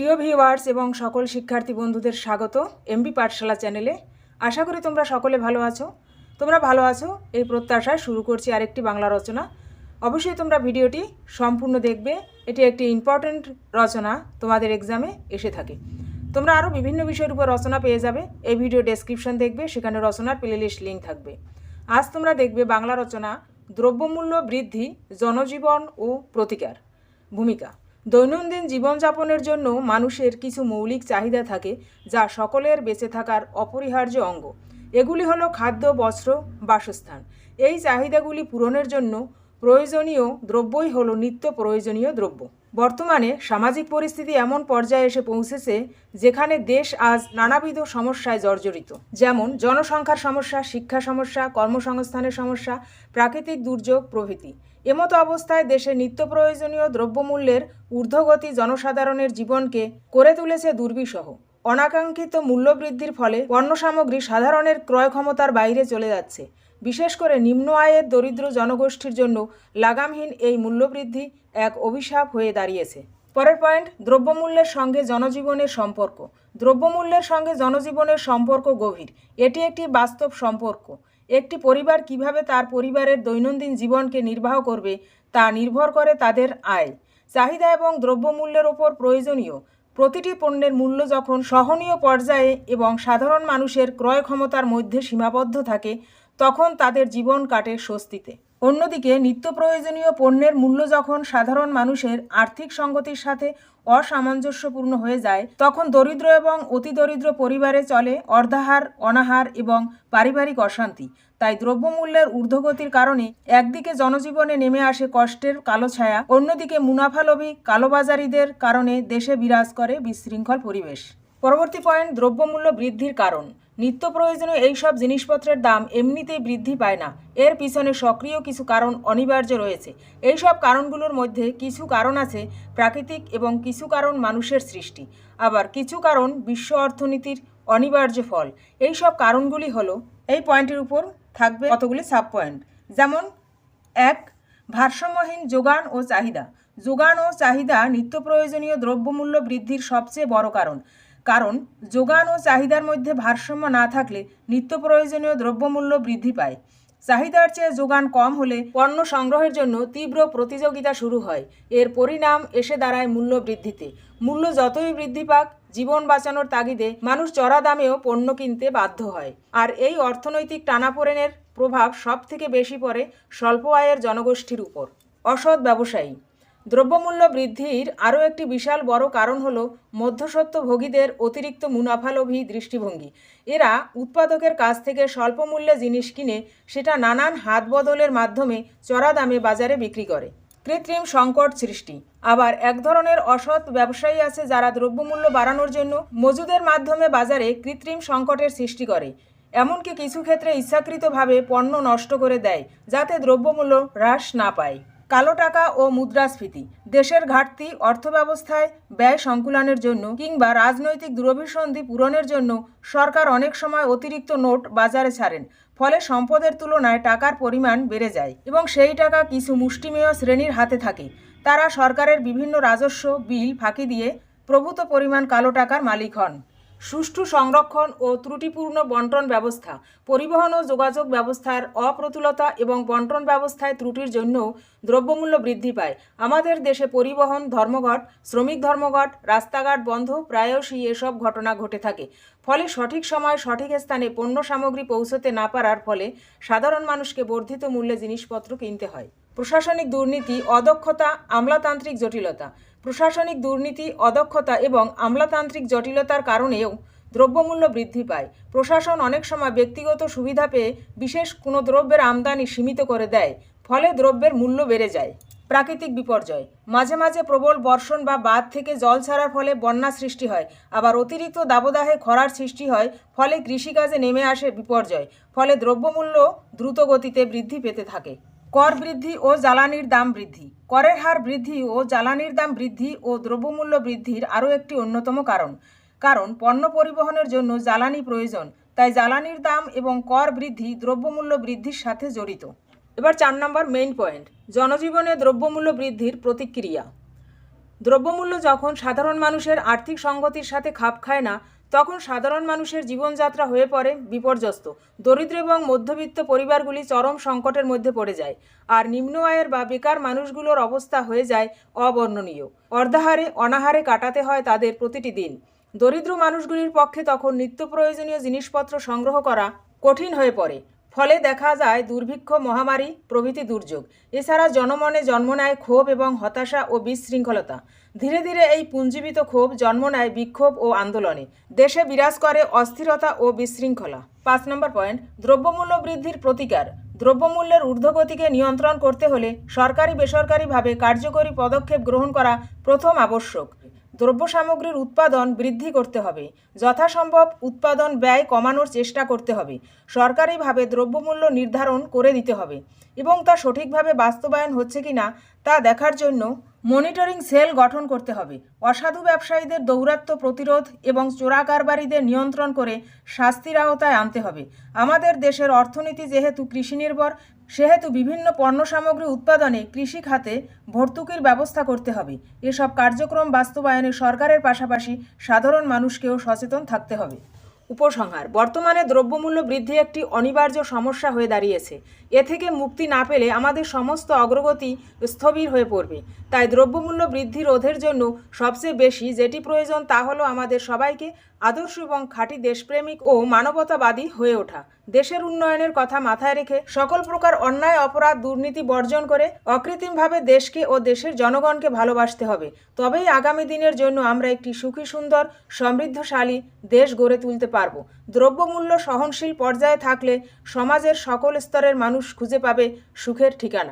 প্রিয় ভিউয়ার্স এবং সকল শিক্ষার্থী বন্ধুদের স্বাগত এমবি পাঠশালা চ্যানেলে আশা করি তোমরা সকলে ভালো আছো। তোমরা ভালো আছো? এই প্রত্যাশায় শুরু করছি আরেকটি বাংলা রচনা। অবশ্যই তোমরা ভিডিওটি সম্পূর্ণ দেখবে। এটি একটি ইম্পর্ট্যান্ট রচনা। তোমাদের এক্সামে এসে থাকে। তোমরা আরও বিভিন্ন বিষয়ের উপর রচনা পেয়ে যাবে। এই ভিডিও ডেসক্রিপশন দেখবে, সেখানে রচনার প্লেলিস্ট লিঙ্ক থাকবে। আজ তোমরা দেখবে বাংলা রচনা দ্রব্যমূল্য বৃদ্ধি, জনজীবন ও প্রতিকার। ভূমিকা। দৈনন্দিন জীবনযাপনের জন্য মানুষের কিছু মৌলিক চাহিদা থাকে, যা সকলের বেঁচে থাকার অপরিহার্য অঙ্গ। এগুলি হলো খাদ্য, বস্ত্র, বাসস্থান। এই চাহিদাগুলি পূরণের জন্য প্রয়োজনীয় দ্রব্যই হলো নিত্য প্রয়োজনীয় দ্রব্য। বর্তমানে সামাজিক পরিস্থিতি এমন পর্যায়ে এসে পৌঁছেছে যেখানে দেশ আজ নানাবিধ সমস্যায় জর্জরিত। যেমন জনসংখ্যার সমস্যা, শিক্ষা সমস্যা, কর্মসংস্থানের সমস্যা, প্রাকৃতিক দুর্যোগ, প্রভৃতি। এমতো অবস্থায় দেশে নিত্য প্রয়োজনীয় দ্রব্যমূল্যের ঊর্ধ্বগতি জনসাধারণের জীবনকে করে তুলেছে দুর্বিষহ। অনাকাঙ্ক্ষিত মূল্যবৃদ্ধির ফলে পণ্য সামগ্রী সাধারণের ক্রয় ক্ষমতার বাইরে চলে যাচ্ছে। বিশেষ করে নিম্ন আয়ের দরিদ্র জনগোষ্ঠীর জন্য লাগামহীন এই মূল্যবৃদ্ধি এক অভিশাপ হয়ে দাঁড়িয়েছে। পরের পয়েন্ট, দ্রব্যমূল্যের সঙ্গে জনজীবনের সম্পর্ক। দ্রব্যমূল্যের সঙ্গে জনজীবনের সম্পর্ক গভীর। এটি একটি বাস্তব সম্পর্ক। একটি পরিবার কীভাবে তার পরিবারের দৈনন্দিন জীবনকে নির্বাহ করবে তা নির্ভর করে তাদের আয়। চাহিদা এবং দ্রব্যমূল্যের ওপর প্রয়োজনীয় প্রতিটি পণ্যের মূল্য যখন সহনীয় পর্যায়ে এবং সাধারণ মানুষের ক্রয় ক্ষমতার মধ্যে সীমাবদ্ধ থাকে, তখন তাদের জীবন কাটে স্বস্তিতে। অন্যদিকে নিত্য প্রয়োজনীয় পণ্যের মূল্য যখন সাধারণ মানুষের আর্থিক সঙ্গতির সাথে অসামঞ্জস্যপূর্ণ হয়ে যায়, তখন দরিদ্র এবং অতি দরিদ্র পরিবারে চলে অর্ধাহার, অনাহার এবং পারিবারিক অশান্তি। তাই দ্রব্যমূল্যের ঊর্ধ্বগতির কারণে একদিকে জনজীবনে নেমে আসে কষ্টের কালো ছায়া, অন্যদিকে মুনাফালোভী কালোবাজারিদের কারণে দেশে বিরাজ করে বিশৃঙ্খল পরিবেশ। পরবর্তী পয়েন্ট দ্রব্যমূল্য বৃদ্ধির কারণ। নিত্য প্রয়োজনীয় এইসব জিনিসপত্রের দাম এমনিতেই বৃদ্ধি পায় না। এর পিছনে সক্রিয় কিছু কারণ অনিবার্য রয়েছে। এইসব কারণগুলোর মধ্যে কিছু কারণ আছে প্রাকৃতিক এবং কিছু কারণ মানুষের সৃষ্টি। আবার কিছু কারণ বিশ্ব অর্থনীতির অনিবার্য ফল। এইসব কারণগুলি হলো, এই পয়েন্টের উপর থাকবে কতগুলি সাব পয়েন্ট যেমন, এক, ভারসাম্যহীন যোগান ও চাহিদা। যোগান ও চাহিদা নিত্য প্রয়োজনীয় দ্রব্যমূল্য বৃদ্ধির সবচেয়ে বড় কারণ। কারণ, যোগান ও চাহিদার মধ্যে ভারসাম্য না থাকলে নিত্য প্রয়োজনীয় দ্রব্যমূল্য বৃদ্ধি পায়। চাহিদার চেয়ে যোগান কম হলে পণ্য সংগ্রহের জন্য তীব্র প্রতিযোগিতা শুরু হয়। এর পরিণাম এসে দাঁড়ায় মূল্য বৃদ্ধিতে। মূল্য যতই বৃদ্ধি পাক, জীবন বাঁচানোর তাগিদে মানুষ চড়া দামেও পণ্য কিনতে বাধ্য হয়। আর এই অর্থনৈতিক টানাপোড়েনের প্রভাব সব থেকে বেশি পড়ে স্বল্প আয়ের জনগোষ্ঠীর উপর। অসৎ ব্যবসায়ী দ্রব্যমূল্য বৃদ্ধির আরও একটি বিশাল বড় কারণ হল মধ্যস্বত্বভোগীদের অতিরিক্ত মুনাফালোভী দৃষ্টিভঙ্গি। এরা উৎপাদকের কাছ থেকে স্বল্প মূল্যে জিনিস কিনে সেটা নানান হাত বদলের মাধ্যমে চড়া দামে বাজারে বিক্রি করে। কৃত্রিম সংকট সৃষ্টি। আবার এক ধরনের অসৎ ব্যবসায়ী আছে যারা দ্রব্যমূল্য বাড়ানোর জন্য মজুদের মাধ্যমে বাজারে কৃত্রিম সংকটের সৃষ্টি করে। এমনকি কিছু ক্ষেত্রে ইচ্ছাকৃতভাবে পণ্য নষ্ট করে দেয়, যাতে দ্রব্যমূল্য হ্রাস না পায়। কালো টাকা ও মুদ্রাস্ফীতি, দেশের ঘাটতি, অর্থব্যবস্থায় ব্যয় সংকুলনের জন্য কিংবা রাজনৈতিক দুরভিসন্ধি পূরণের জন্য সরকার অনেক সময় অতিরিক্ত নোট বাজারে ছাড়েন, ফলে সম্পদের তুলনায় টাকার পরিমাণ বেড়ে যায় এবং সেই টাকা কিছু মুষ্টিমেয় শ্রেণির হাতে থাকে। তারা সরকারের বিভিন্ন রাজস্ব, বিল ফাঁকি দিয়ে প্রভূত পরিমাণ কালো টাকার মালিক হন। সুষ্ঠু সংরক্ষণ ও ত্রুটিপূর্ণ বন্টন ব্যবস্থা, পরিবহন ও যোগাযোগ ব্যবস্থার অপ্রতুলতা এবং বন্টন ব্যবস্থায় ত্রুটির জন্য দ্রব্যমূল্য বৃদ্ধি পায়। আমাদের দেশে পরিবহন ধর্মঘট, শ্রমিক ধর্মঘট, রাস্তাঘাট বন্ধ প্রায়শই এসব ঘটনা ঘটে থাকে। ফলে সঠিক সময় সঠিক স্থানে পণ্য সামগ্রী পৌঁছতে না পারার ফলে সাধারণ মানুষকে বর্ধিত মূল্যে জিনিসপত্র কিনতে হয়। প্রশাসনিক দুর্নীতি, অদক্ষতা, আমলাতান্ত্রিক জটিলতা প্রশাসনিক দুর্নীতি, অদক্ষতা এবং আমলাতান্ত্রিক জটিলতার কারণেও দ্রব্যমূল্য বৃদ্ধি পায়। প্রশাসন অনেক সময় ব্যক্তিগত সুবিধা পেয়ে বিশেষ কোনো দ্রব্যের আমদানি সীমিত করে দেয়, ফলে দ্রব্যের মূল্য বেড়ে যায়। প্রাকৃতিক বিপর্যয়। মাঝে মাঝে প্রবল বর্ষণ বা বাঁধ থেকে জল ছাড়ার ফলে বন্যা সৃষ্টি হয়। আবার অতিরিক্ত দাবদাহে খরার সৃষ্টি হয়, ফলে কৃষিকাজে নেমে আসে বিপর্যয়, ফলে দ্রব্যমূল্য দ্রুত গতিতে বৃদ্ধি পেতে থাকে। কর বৃদ্ধি ও জ্বালানির দাম বৃদ্ধি। করের হার বৃদ্ধি ও জ্বালানির দাম বৃদ্ধি ও দ্রব্যমূল্য বৃদ্ধির আরও একটি অন্যতম কারণ। কারণ, পণ্য পরিবহনের জন্য জ্বালানি প্রয়োজন, তাই জ্বালানির দাম এবং কর বৃদ্ধি দ্রব্যমূল্য বৃদ্ধির সাথে জড়িত। এবার চার নম্বর মেইন পয়েন্ট, জনজীবনে দ্রব্যমূল্য বৃদ্ধির প্রতিক্রিয়া। দ্রব্যমূল্য যখন সাধারণ মানুষের আর্থিক সঙ্গতির সাথে খাপ খায় না তখন সাধারণ মানুষের জীবনযাত্রা হয়ে পড়ে বিপর্যস্ত। দরিদ্র এবং মধ্যবিত্ত পরিবারগুলি চরম সংকটের মধ্যে পড়ে যায়। আর নিম্ন আয়ের বা বেকার মানুষগুলোর অবস্থা হয়ে যায় অবর্ণনীয়। অর্ধাহারে, অনাহারে কাটাতে হয় তাদের প্রতিটি দিন। দরিদ্র মানুষগুলির পক্ষে তখন নিত্য প্রয়োজনীয় জিনিসপত্র সংগ্রহ করা কঠিন হয়ে পড়ে। ফলে দেখা যায় দুর্ভিক্ষ, মহামারী, প্রভৃতি দুর্যোগ। এছাড়া জনমনে জন্ম নেয় ক্ষোভ এবং হতাশা ও বিশৃঙ্খলতা। ধীরে ধীরে এই পুঞ্জীবিত ক্ষোভ জন্ম নেয় বিক্ষোভ ও আন্দোলনে। দেশে বিরাজ করে অস্থিরতা ও বিশৃঙ্খলা। পাঁচ নম্বর পয়েন্ট, দ্রব্যমূল্য বৃদ্ধির প্রতিকার। দ্রব্যমূল্যের ঊর্ধ্বগতিকে নিয়ন্ত্রণ করতে হলে সরকারি বেসরকারিভাবে কার্যকরী পদক্ষেপ গ্রহণ করা প্রথম আবশ্যক। দ্রব্য সামগ্রীর উৎপাদন বৃদ্ধি করতে হবে। যথাসম্ভব উৎপাদন ব্যয় কমানোর চেষ্টা করতে হবে। সরকারিভাবে দ্রব্যমূল্য নির্ধারণ করে দিতে হবে। এবং তা সঠিকভাবে বাস্তবায়ন হচ্ছে কি না তা দেখার জন্য মনিটরিং সেল গঠন করতে হবে। অসাধু ব্যবসায়ীদের দৌরাত্ম্য প্রতিরোধ এবং চোরা কারবারিদের নিয়ন্ত্রণ করে শাস্তির আওতায় আনতে হবে। আমাদের দেশের অর্থনীতি যেহেতু কৃষি নির্ভর সেহেতু বিভিন্ন পণ্য সামগ্রী উৎপাদনে কৃষি খাতে ভর্তুকির ব্যবস্থা করতে হবে। এসব কার্যক্রম বাস্তবায়নে সরকারের পাশাপাশি সাধারণ মানুষকেও সচেতন থাকতে হবে। উপসংহার। বর্তমানে দ্রব্যমূল্য বৃদ্ধি একটি অনিবার্য সমস্যা হয়ে দাঁড়িয়েছে। এ থেকে মুক্তি না পেলে আমাদের সমস্ত অগ্রগতি স্থবির হয়ে পড়বে। তাই দ্রব্যমূল্য বৃদ্ধি রোধের জন্য সবচেয়ে বেশি যেটি প্রয়োজন তা হলো আমাদের সবাইকে আদর্শ এবং খাঁটি দেশপ্রেমিক ও মানবতাবাদী হয়ে ওঠা। দেশের উন্নয়নের কথা মাথায় রেখে সকল প্রকার অন্যায়, অপরাধ, দুর্নীতি বর্জন করে অকৃত্রিমভাবে দেশকে ও দেশের জনগণকে ভালোবাসতে হবে। তবেই আগামী দিনের জন্য আমরা একটি সুখী, সুন্দর, সমৃদ্ধশালী দেশ গড়ে তুলতে পারব। দ্রব্যমূল্য সহনশীল পর্যায়ে থাকলে সমাজের সকল স্তরের মানুষ খুঁজে পাবে সুখের ঠিকানা।